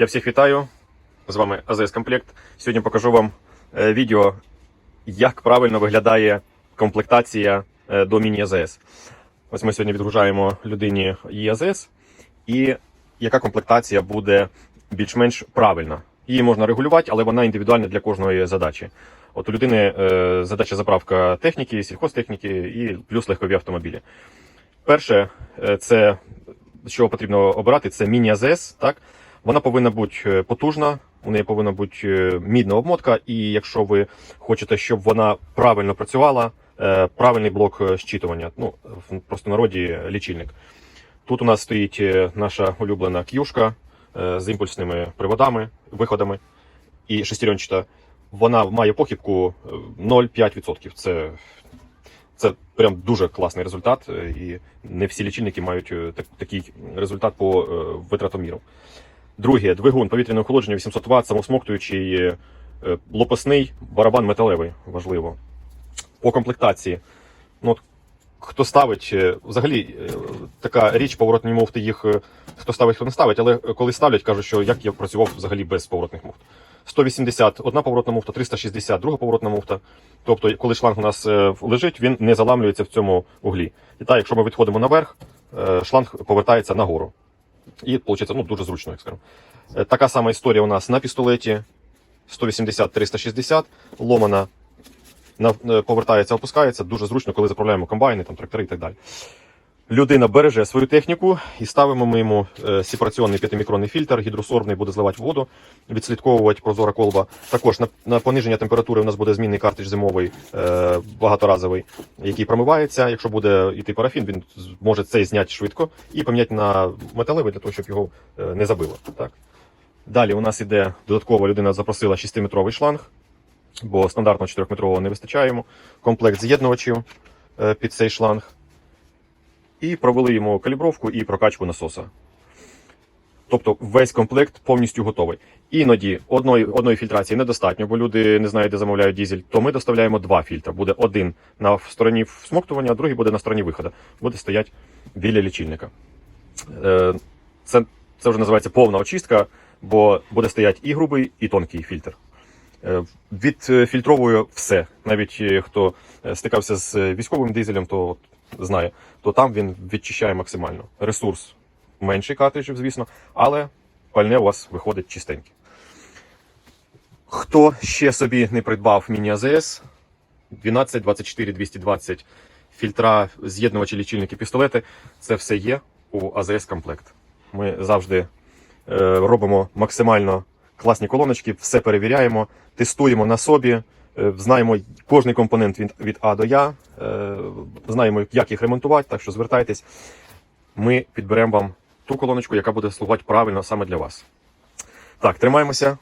Я всіх вітаю. З вами АЗС Комплект. Сьогодні покажу вам е, відео, як правильно виглядає комплектація е, до міні АЗС. Ось ми сьогодні відгружаємо людині її АЗС, і яка комплектація буде більш-менш правильна. Її можна регулювати, але вона індивідуальна для кожної задачі. От у людини е, задача заправка техніки, сільхозтехніки і плюс легкові автомобілі. Перше, це що потрібно обирати, це міні-АЗС. Так? Вона повинна бути е, потужна, у неї повинна бути е, мідна обмотка, і якщо ви хочете, щоб вона правильно працювала, е, правильний блок щитування, ну, в простонароді лічильник. Тут у нас стоїть наша улюблена к'юшка з імпульсними приводами, виходами і шестеренчата. Вона має похибку е, 0,5%. Це це прям дуже класний результат, і не всі лічильники мають так, такий результат по витратоміру. Друге, двигун повітряне охолодження 800 Вт, самосмоктуючий, е, лопасний, барабан металевий, важливо. По комплектації. Ну, от, хто ставить, е, взагалі е, така річ, поворотні муфти їх хто ставить, хто не ставить, але коли ставлять, кажуть, що як я працював взагалі без поворотних муфт. 180 одна поворотна муфта, 360 друга поворотна муфта. Тобто, коли шланг у нас лежить, він не заламлюється в цьому углі. І так, якщо ми відходимо наверх, шланг повертається нагору. І виходить, ну, дуже зручно, як скажемо. Така сама історія у нас на пістолеті 180-360, ломана на- е, повертається, опускається. Дуже зручно, коли заправляємо комбайни, там, трактори і так далі. Людина береже свою техніку і ставимо ми йому е, сепараційний 5-мікронний фільтр, гідросорбний буде зливати воду, відслідковувати прозора колба. Також на, на пониження температури у нас буде змінний картридж зимовий е, багаторазовий, який промивається. Якщо буде йти парафін, він може цей зняти швидко і поміняти на металевий для того, щоб його е, не забило. Так. Далі у нас іде додаткова людина запросила 6-метровий шланг, бо стандартно 4-метрового не вистачає йому. Комплект з'єднувачів під цей шланг і провели йому калібровку і прокачку насоса. Тобто весь комплект повністю готовий. Іноді одної, одної фільтрації недостатньо, бо люди не знають, де замовляють дізель, то ми доставляємо два фільтри. Буде один на стороні всмоктування, а другий буде на стороні виходу. Буде стоять біля лічильника. Е, Це, це вже називається повна очистка, бо буде стоять і грубий, і тонкий фільтр. Е, Відфільтровую все. Навіть е, хто е, стикався з військовим дизелем, то от знає, то там він відчищає максимально. Ресурс менший картриджів, звісно, але пальне у вас виходить чистеньке. Хто ще собі не придбав міні-АЗС 12, 24, 220 фільтра, з'єднувачі, лічильники, пістолети, це все є у АЗС комплект. Ми завжди е, робимо максимально класні колоночки, все перевіряємо, тестуємо на собі, е, знаємо кожний компонент від, від А до Я, е, знаємо, як їх ремонтувати, так що звертайтесь. Ми підберемо вам ту колоночку, яка буде слугувати правильно саме для вас. Так, тримаємося,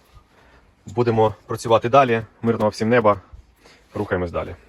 будемо працювати далі. Мирного всім неба. Рухаємось далі.